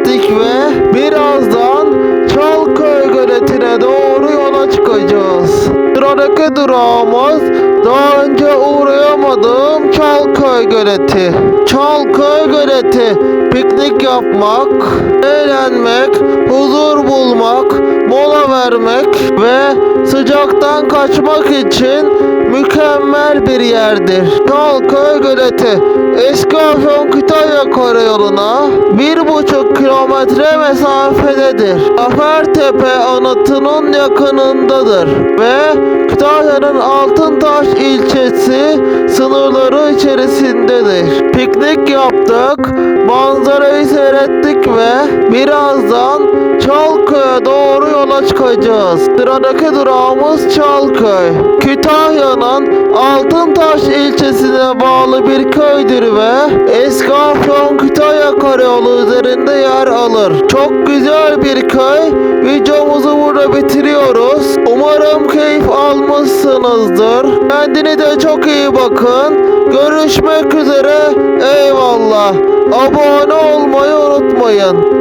ettik ve birazdan Çalköy göletine doğru yola çıkacağız. Sıradaki durağımız daha önce uğrayamadığım Çalköy göleti. Çalköy göleti piknik yapmak, eğlenmek vermek ve sıcaktan kaçmak için mükemmel bir yerdir. Çalköy Göleti. Eski Afyon Kütahya Karayolu'na bir buçuk kilometre mesafededir. Zafertepe anıtının yakınındadır ve Kütahya'nın Altıntaş ilçesi sınırları içerisindedir. Piknik yaptık, manzarayı seyrettik ve birazdan Çalköy'e doğru yola çıkacağız. Sıradaki durağımız Çalköy. Kütahya'nın Altıntaş ilçesine bağlı bir köydür ve eski Afyon Kütahya Karayolu üzerinde yer alır. Çok güzel bir köy. Videomuzu burada bitiriyoruz. Umarım keyif almışsınızdır. Kendinize çok iyi bakın. Görüşmek üzere. Eyvallah. Abone olmayı unutmayın.